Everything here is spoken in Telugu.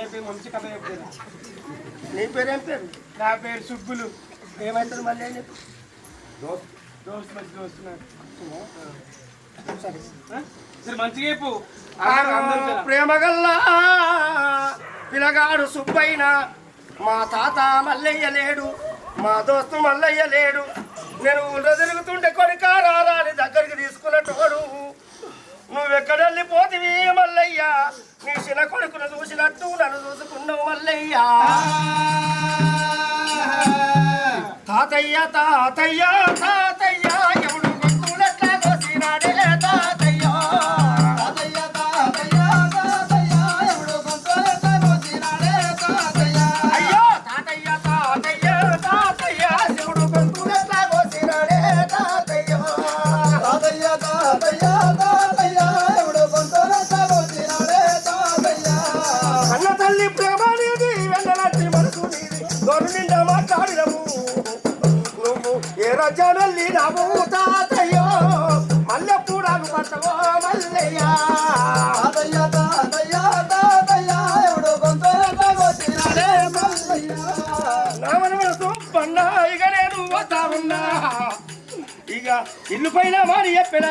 అయిపోయి మంచి కథ చెప్తాను నీ పేరేం పేరు? నా పేరు సుబ్బులు. ఏమవుతుంది మళ్ళీ ఏం చెప్పు. దోస్తు. మంచి దోస్తు. సరే. మంచిగా చెప్పు. ప్రేమగల్లా పిలగాడు సుబ్బైన. మా తాత మల్లయ్య లేడు మా దోస్తు మల్లయ్య లేడు. నేను ఊళ్ళో తిరుగుతుంటే కొడుకారాని నువ్వెక్కడెళ్ళిపోతివి మల్లయ్యా? నీ చిన్న కొడుకును చూసినట్టు నన్ను చూసుకున్నావు మల్లయ్యా. తాతయ్య తాతయ్య తాతయ్య ఎవడు గుర్తులెట్లా కోసినాడే తాతయ్య. తాతయ్య తాతయ్య తాతయ్య ఎవడు కొంతలెట్ట కోసినాడే తాతయ్య. అయ్యో! తాతయ్య తాతయ్య తాతయ్య శివుడు కోసినాడే తాతయ్య తాతయ్య. తాతయ్య తాతయ్య నువ్వు రాజ్యాన్ని వెళ్ళినావు తాతయ్యో మల్లెపూడాకు పట్టవో మల్లయ్య తాతయ్య తాతయ్య తాతయ్య ఎవడు సూపన్న ఇక నేను పోతా ఉన్నా. ఇక ఇల్లు పైన వాడి చెప్పిన